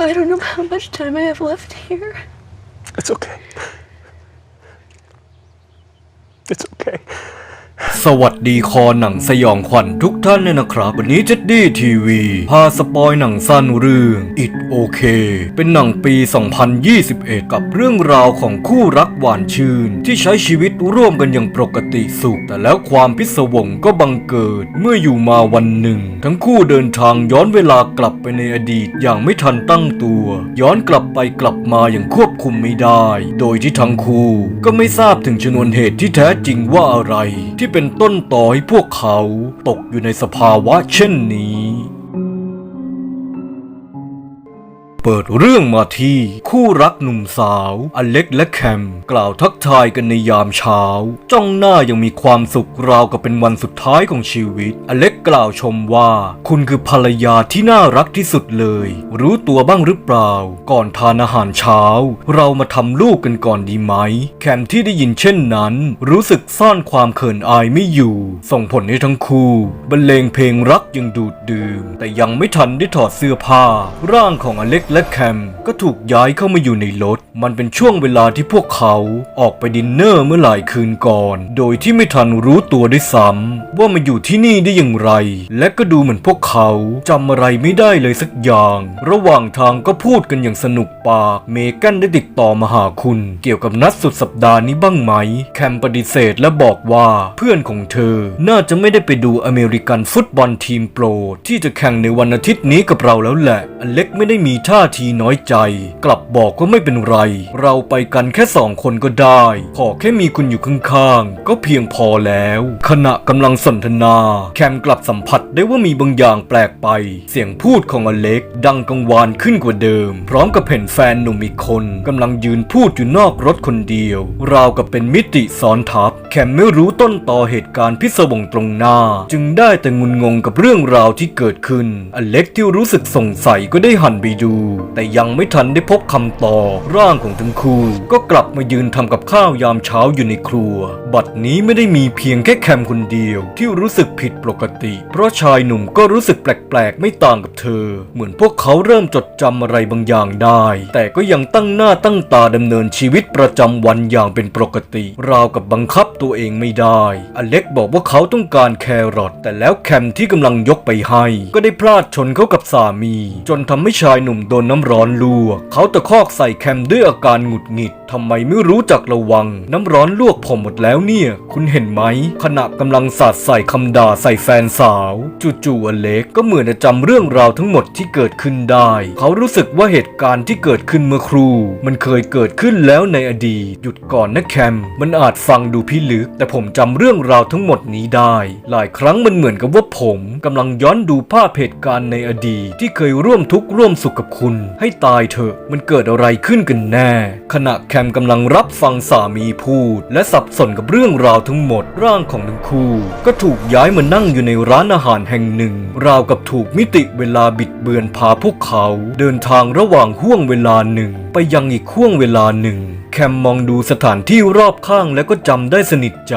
I don't know how much time I have left here. It's okay. It's okay. สวัสดีคอหนังสยองขวัญทุกท่านเลยนะครับ วันนี้เจ็ดดี้ทีวีพาสปอยหนังสั้นเรื่อง It OK เป็นหนังปี 2021 กับเรื่องราวของคู่รักหวานชื่น ที่ใช้ชีวิตร่วมกันอย่างปกติสุข แต่แล้วความพิศวงก็บังเกิดเมื่ออยู่มาวันหนึ่ง ทั้งคู่เดินทางย้อนเวลากลับไปในอดีตอย่างไม่ทันตั้งตัว ย้อนกลับไปกลับมาอย่างควบคุมไม่ได้ โดยที่ทั้งคู่ก็ไม่ทราบถึงชนวนเหตุที่แท้จริงว่าอะไรที่เป็นป็นต้นต่อให้พวกเขาตกอยู่ในสภาวะเช่นนี้ เปิดเรื่องมาที่ คู่รักหนุ่มสาว อเล็กและแคม กล่าวทักทายกันในยามเช้า จ้องหน้ายังมีความสุขราวกับเป็นวันสุดท้ายของชีวิต อเล็กกล่าวชมว่า คุณคือภรรยาที่น่ารักที่สุดเลย รู้ตัวบ้างหรือเปล่า ก่อนทานอาหารเช้า เรามาทำลูกกันก่อนดีไหม แคมที่ได้ยินเช่นนั้น รู้สึกซ่อนความเขินอายไม่อยู่ ส่งผลให้ทั้งคู่บรรเลงเพลงรักยังดูดดื่ม แต่ยังไม่ทันได้ถอดเสื้อผ้า ร่างของอเล็กและแคมก็ถูกย้ายเข้ามาอยู่ในรถ มันเป็นช่วงเวลาที่พวกเขาออกไปดินเนอร์เมื่อหลายคืนก่อน โดยที่ไม่ทันรู้ตัวด้วยซ้ำว่ามาอยู่ที่นี่ได้อย่างไร และก็ดูเหมือนพวกเขาจำอะไรไม่ได้เลยสักอย่าง ระหว่างทางก็พูดกันอย่างสนุกปาก เมแกันได้ติดต่อมาหาคุณ เกี่ยวกับนัดสุดสัปดาห์นี้บ้างไหม แคมปฏิเสธและบอกว่าเพื่อนของเธอ น่าจะไม่ได้ไปดูอเมริกันฟุตบอลทีมโปร ที่จะแข่งในวันอาทิตย์นี้กับเราแล้วแหละ อเล็กไม่ได้มีท่าทีน้อยใจ กลับบอกว่าไม่เป็นไร เราไปกันแค่สองคนก็ได้ ขอแค่มีคุณอยู่ข้างๆ ก็เพียงพอแล้ว ขณะกำลังสนทนา แคมกลับสัมผัสได้ว่ามีบางอย่างแปลกไป เสียงพูดของอเล็ก ดังกังวานขึ้นกว่าเดิม พร้อมกับเห็นแฟนหนุ่มอีกคนกำลังยืนพูดอยู่นอกรถคนเดียว ราวกับเป็นมิติซ้อนทับ แคมไม่รู้ต้นต่อเหตุการณ์พิศวงตรงหน้า จึงได้แต่งุนงงกับเรื่องราวที่เกิดขึ้น อเล็กที่รู้สึกสงสัยก็ได้หันไปดูแต่ยังไม่ทันได้พบคำตอบร่างของทั้งคู่ ก็กลับมายืนทำกับข้าวยามเช้าอยู่ในครัว บัดนี้ไม่ได้มีเพียงแค่แคมคนเดียว ที่รู้สึกผิดปกติ เพราะชายหนุ่มก็รู้สึกแปลกๆ ไม่ต่างกับเธอ เหมือนพวกเขาเริ่มจดจำอะไรบางอย่างได้ แต่ก็ยังตั้งหน้าตั้งตาดำเนินชีวิตประจำวันอย่างเป็นปกติ ราวกับบังคับตัวเองไม่ได้ อเล็กบอกว่าเขาต้องการแครอทแต่แล้วแคมที่กำลังยกไปให้ ก็ได้พลาดชนเข้ากับสามี จนทำให้ชายหนุ่มโดนน้ำร้อนลวก เขาตะคอกใส่แคมด้วยอาการหงุดหงิดทำไมไม่รู้จักระวัง น้ำร้อนลวกผมหมดแล้วเนี่ย คุณเห็นไหม ขณะกำลังสาดใส่คำด่าใส่แฟนสาว จู่ๆอเล็กก็เหมือนจะจำเรื่องราวทั้งหมดที่เกิดขึ้นได้ เขารู้สึกว่าเหตุการณ์ที่เกิดขึ้นเมื่อครู มันเคยเกิดขึ้นแล้วในอดีตหยุดก่อนนะแคม มันอาจฟังดูพิลึก แต่ผมจำเรื่องราวทั้งหมดนี้ได้ หลายครั้งมันเหมือนกับว่าผมกำลังย้อนดูภาพเหตุการณ์ในอดีตที่เคยร่วมทุกข์ร่วมสุขกับคุณให้ตายเถอะมันเกิดอะไรขึ้นกันแน่ ขณะแคมกำลังรับฟังสามีพูด และสับสนกับเรื่องราวทั้งหมดร่างของทั้งคู่ ก็ถูกย้ายมานั่งอยู่ในร้านอาหารแห่งหนึ่ง ราวกับถูกมิติเวลาบิดเบือนพาพวกเขา เดินทางระหว่างห่วงเวลาหนึ่ง ไปยังอีกห่วงเวลาหนึ่ง มมองดูสถานที่รอบข้างแล้วก็จำได้สนิทใจ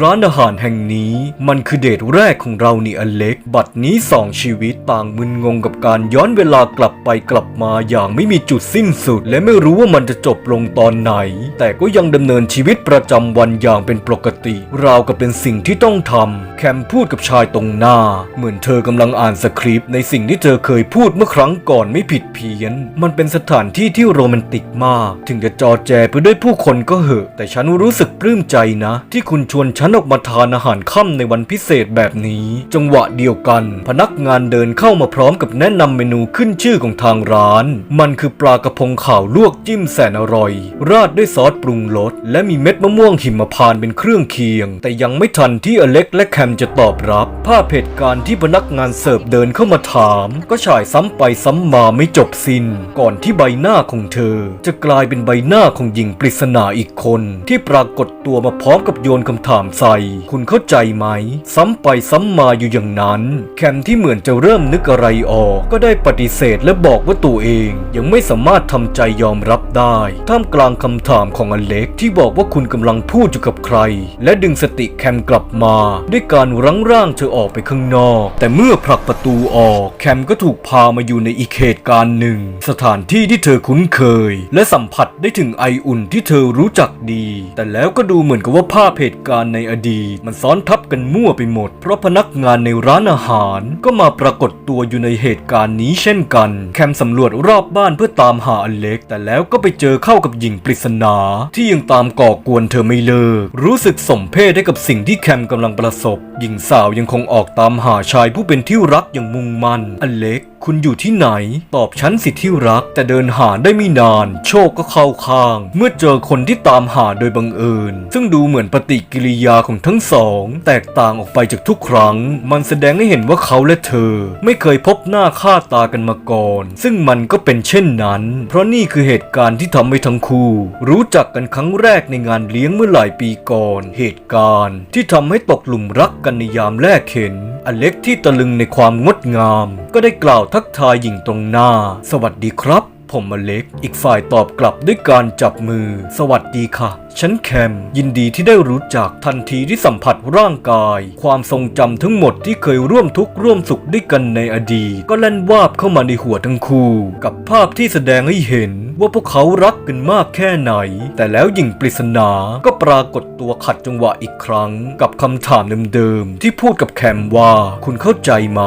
ร้านอาหารแห่งนี้มันคือเดทแรกของเรานี่อเล็ก บัดนี้สองชีวิตต่างมึนงงกับการย้อนเวลากลับไปกลับมาอย่างไม่มีจุดสิ้นสุด และไม่รู้ว่ามันจะจบลงตอนไหน แต่ก็ยังดำเนินชีวิตประจำวันอย่างเป็นปกติ ราวกับเป็นสิ่งที่ต้องทำแคมพูดกับชายตรงหน้า เหมือนเธอกำลังอ่านสคริปต์ในสิ่งที่เธอเคยพูดเมื่อครั้งก่อนไม่ผิดเพี้ยน มันเป็นสถานที่ที่โรแมนติกมาก ถึงจะจอแจไปด้วยผู้คนก็เหอะ แต่ฉันรู้สึกปลื้มใจนะ ที่คุณชวนฉันออกมาทานอาหารค่ำในวันพิเศษแบบนี้ จังหวะเดียวกัน พนักงานเดินเข้ามาพร้อมกับแนะนำเมนูขึ้นชื่อของทางร้าน มันคือปลากระพงขาวลวกจิ้มแสนอร่อย ราดด้วยซอสปรุงรสและมีเม็ดมะม่วงหิมพานต์เป็นเครื่องเคียง แต่ยังไม่ทันที่อเล็กและแคมจะตอบรับ ภาพเหตุการณ์ที่พนักงานเสิร์ฟเดินเข้ามาถาม ก็ฉายซ้ำไปซ้ำมาไม่จบสิน้น ก่อนที่ใบหน้าของเธอ จะกลายเป็นใบหน้าของหญิงญิงปริศนาอีกคนที่ปรากฏตัวมาพร้อมกับโยนคำถามใส่ คุณเข้าใจไหม ซ้ำไปซ้ำมาอยู่อย่างนั้น แคมที่เหมือนจะเริ่มนึกอะไรออก ก็ได้ปฏิเสธและบอกว่าตัวเอง ยังไม่สามารถทำใจยอมรับได้ ท่ามกลางคำถามของอเล็กที่บอกว่าคุณกำลังพูดอยู่กับใคร และดึงสติแคมกลับมา ด้วยการรั้งร่างเธอออกไปข้างนอก แต่เมื่อผลักประตูออก แคมก็ถูกพามาอยู่ในอีกเหตุการณ์หนึ่ง สถานที่ที่เธอคุ้นเคย และสัมผัสได้ถึงไออุนที่เธอรู้จักดี แต่แล้วก็ดูเหมือนกับว่าภาพเหตุการณ์ในอดีต มันซ้อนทับกันมั่วไปหมด เพราะพนักงานในร้านอาหาร ก็มาปรากฏตัวอยู่ในเหตุการณ์นี้เช่นกัน แคมสำรวจรอบบ้านเพื่อตามหาอเล็ก แต่แล้วก็ไปเจอเข้ากับหญิงปริศนา ที่ยังตามก่อกวนเธอไม่เลิก รู้สึกสมเพศให้กับสิ่งที่แคมกำลังประสบ หญิงสาวยังคงออกตามหาชายผู้เป็นที่รักอย่างมุ่งมั่นอเล็ก คุณอยู่ที่ไหน ตอบฉันสิที่รัก แต่เดินหาได้ไม่นาน โชคก็เข้าข้าง เมื่อเจอคนที่ตามหาโดยบังเอิญ ซึ่งดูเหมือนปฏิกิริยาของทั้งสอง แตกต่างออกไปจากทุกครั้ง มันแสดงให้เห็นว่าเขาและเธอ ไม่เคยพบหน้าค่าตากันมาก่อน ซึ่งมันก็เป็นเช่นนั้น เพราะนี่คือเหตุการณ์ที่ทำให้ทั้งคู่ รู้จักกันครั้งแรกในงานเลี้ยงเมื่อหลายปีก่อน เหตุการณ์ ที่ทำให้ตกหลุมรักกันในยามแรกเห็น อเล็กที่ตะลึงในความงดงาม ก็ได้กล่าวทักทายหญิงตรงหน้า สวัสดีครับผมอเล็ก อีกฝ่ายตอบกลับด้วยการจับมือ สวัสดีค่ะ ฉันแคม ยินดีที่ได้รู้จัก ทันทีที่สัมผัสร่างกาย ความทรงจำทั้งหมดที่เคยร่วมทุกข์ร่วมสุขด้วยกันในอดีต ก็แล่นวาบเข้ามาในหัวทั้งคู่ กับภาพที่แสดงให้เห็น ว่าพวกเขารักกันมากแค่ไหน แต่แล้วหญิงปริศนาก็ ปรากฏตัวขัดจังหวะอีกครั้ง กับคำถามเดิมๆที่พูดกับแคมว่าคุณเข้าใจไหม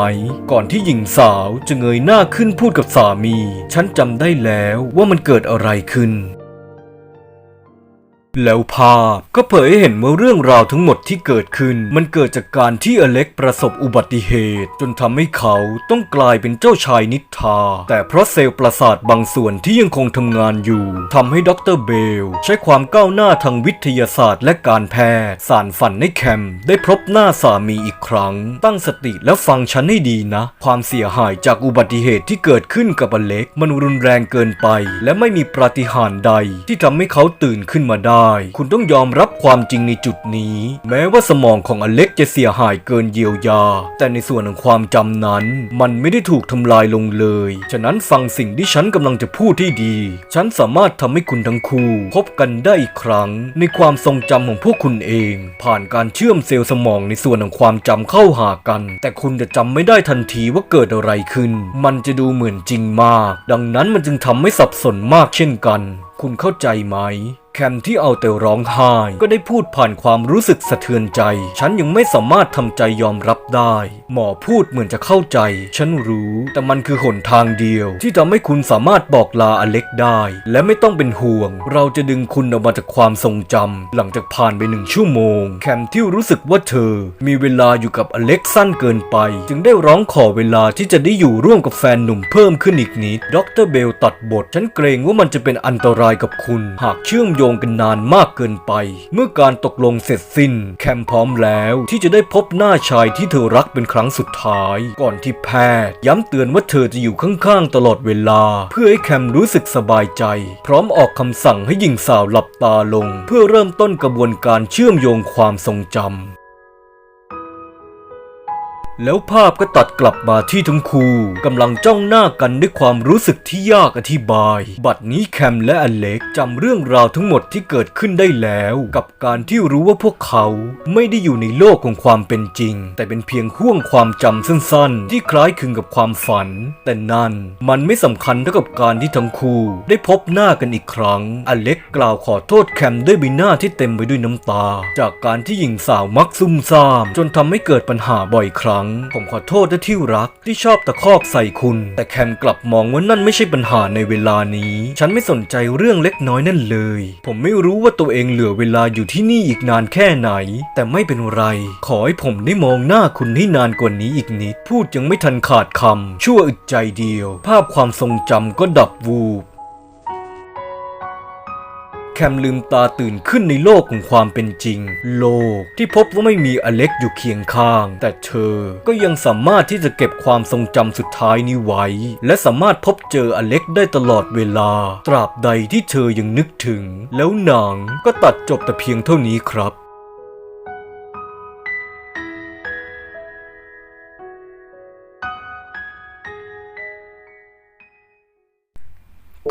ก่อนที่หญิงสาวจะเงยหน้าขึ้นพูดกับสามี ฉันจำได้แล้วว่ามันเกิดอะไรขึ้น แล้วภาพก็เผยให้เห็นว่าเรื่องราวทั้งหมดที่เกิดขึ้น มันเกิดจากการที่อเล็กประสบอุบัติเหตุ จนทำให้เขาต้องกลายเป็นเจ้าชายนิทราแต่เพราะเซลล์ประสาทบางส่วนที่ยังคงทำงานอยู่ทำให้ดรเบล ใช้ความก้าวหน้าทางวิทยาศาสตร์และการแพทย์สารฝันให้แคมได้พบหน้าสามีอีกครั้ง ตั้งสติและฟังฉันให้ดีนะ ความเสียหายจากอุบัติเหตุที่เกิดขึ้นกับอเล็ก มันรุนแรงเกินไป และไม่มีปาฏิหาริย์ใด ที่ทำให้เขาตื่นขึ้นมาได้คุณต้องยอมรับความจริงในจุดนี้ แม้ว่าสมองของอเล็กจะเสียหายเกินเยียวยา แต่ในส่วนของความจำนั้น มันไม่ได้ถูกทำลายลงเลย ฉะนั้นฟังสิ่งที่ฉันกำลังจะพูดที่ดี ฉันสามารถทำให้คุณทั้งคู่ พบกันได้อีกครั้ง ในความทรงจำของพวกคุณเอง ผ่านการเชื่อมเซลล์สมองในส่วนของความจำเข้าหากัน แต่คุณจะจำไม่ได้ทันทีว่าเกิดอะไรขึ้น มันจะดูเหมือนจริงมาก ดังนั้นมันจึงทำให้สับสนมากเช่นกัน คุณเข้าใจไหม แคมที่เอาแต่ร้องไห้ ก็ได้พูดผ่านความรู้สึกสะเทือนใจ ฉันยังไม่สามารถทำใจยอมรับได้ หมอพูดเหมือนจะเข้าใจ ฉันรู้ แต่มันคือหนทางเดียว ที่ทำให้คุณสามารถบอกลาอเล็กได้ และไม่ต้องเป็นห่วง เราจะดึงคุณออกมาจากความทรงจำหลังจากผ่านไปหนึ่งชั่วโมง แคมที่รู้สึกว่าเธอ มีเวลาอยู่กับอเล็กสั้นเกินไป จึงได้ร้องขอเวลาที่จะได้อยู่ร่วมกับแฟนหนุ่มเพิ่มขึ้นอีกนิด ดรเบลตัดบท ฉันเกรงว่ามันจะเป็นอันตรายกับคุณ หากเชื่อมโยงกันนานมากเกินไป เมื่อการตกลงเสร็จสิ้น แคมพร้อมแล้วที่จะได้พบหน้าชายที่เธอรักเป็นครั้งสุดท้าย ก่อนที่แพทย์ ย้ำเตือนว่าเธอจะอยู่ข้างๆตลอดเวลา เพื่อให้แคมรู้สึกสบายใจ พร้อมออกคำสั่งให้หญิงสาวหลับตาลง เพื่อเริ่มต้นกระบวนการเชื่อมโยงความทรงจำ แล้วภาพก็ตัดกลับมาที่ทั้งคู่กำลังจ้องหน้ากันด้วยความรู้สึกที่ยากอธิบาย บัดนี้แคมและอเล็กจำเรื่องราวทั้งหมดที่เกิดขึ้นได้แล้ว กับการที่รู้ว่าพวกเขาไม่ได้อยู่ในโลกของความเป็นจริง แต่เป็นเพียงห่วงความจำสั้นๆ ที่คล้ายคลึงกับความฝัน แต่นั่นมันไม่สำคัญเท่ากับการที่ทั้งคู่ ได้พบหน้ากันอีกครั้ง อเล็กกล่าวขอโทษแคมด้วยใบหน้าที่เต็มไปด้วยน้ำตา จากการที่หญิงสาวมักซุ่มซ่าม จนทำให้เกิดปัญหาบ่อยครั้งผมขอโทษนะที่รักที่ชอบตะคอกใส่คุณ แต่แคมกลับมองว่านั่นไม่ใช่ปัญหาในเวลานี้ ฉันไม่สนใจเรื่องเล็กน้อยนั่นเลย ผมไม่รู้ว่าตัวเองเหลือเวลาอยู่ที่นี่อีกนานแค่ไหน แต่ไม่เป็นไร ขอให้ผมได้มองหน้าคุณให้นานกว่านี้อีกนิด พูดยังไม่ทันขาดคำชั่วอึดใจเดียว ภาพความทรงจำก็ดับวูบ แคมลืมตาตื่นขึ้นในโลกของความเป็นจริง โลกที่พบว่าไม่มีอเล็กอยู่เคียงข้าง แต่เธอก็ยังสามารถที่จะเก็บความทรงจำสุดท้ายนี้ไว้ และสามารถพบเจออเล็กได้ตลอดเวลา ตราบใดที่เธอยังนึกถึง แล้วหนังก็ตัดจบแต่เพียงเท่านี้ครับ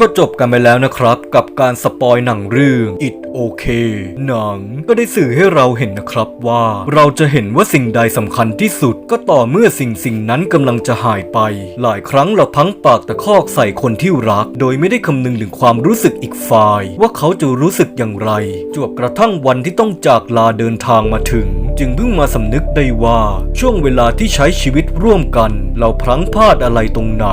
ก็จบกันไปแล้วนะครับ กับการสปอยหนังเรื่อง It Okay หนังก็ได้สื่อให้เราเห็นนะครับว่า เราจะเห็นว่าสิ่งใดสำคัญที่สุด ก็ต่อเมื่อสิ่งสิ่งนั้นกำลังจะหายไป หลายครั้งเราพังปากตะคอกใส่คนที่รัก โดยไม่ได้คำนึงถึงความรู้สึกอีกฝ่าย ว่าเขาจะรู้สึกอย่างไร จวบกระทั่งวันที่ต้องจากลาเดินทางมาถึง จึงเพิ่งมาสำนึกได้ว่าช่วงเวลาที่ใช้ชีวิตร่วมกัน เราพลั้งพลาดอะไรตรงไหน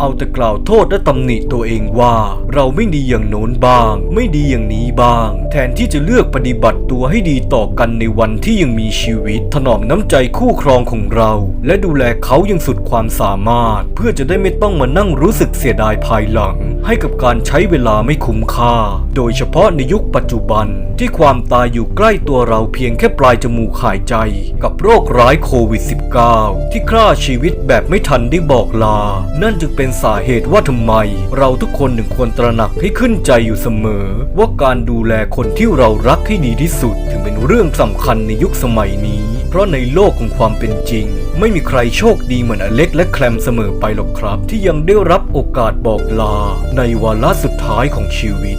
เอาแต่กล่าวโทษและตำหนิตัวเองว่า เราไม่ดีอย่างโน้นบ้าง ไม่ดีอย่างนี้บ้าง แทนที่จะเลือกปฏิบัติตัวให้ดีต่อกันในวันที่ยังมีชีวิต ถนอมน้ำใจคู่ครองของเรา และดูแลเขาย่างสุดความสามารถ เพื่อจะได้ไม่ต้องมานั่งรู้สึกเสียดายภายหลัง ให้กับการใช้เวลาไม่คุ้มค่า โดยเฉพาะในยุคปัจจุบันที่ความตายอยู่ใกล้ตัวเราเพียงแค่ปลายจมูกหายใจกับโรคร้ายโควิด -19 ที่ฆ่าชีวิตแบบไม่ทันได้บอกลา นั่นจึงเป็นสาเหตุว่าทำไม เราทุกคนถึงควรตระหนักให้ขึ้นใจอยู่เสมอ ว่าการดูแลคนที่เรารักให้ดีที่สุด ถึงเป็นเรื่องสำคัญในยุคสมัยนี้ เพราะในโลกของความเป็นจริง ไม่มีใครโชคดีเหมือนอเล็กและแคลมเสมอไปหรอกครับ ที่ยังได้รับโอกาสบอกลา ในวาระสุดท้ายของชีวิต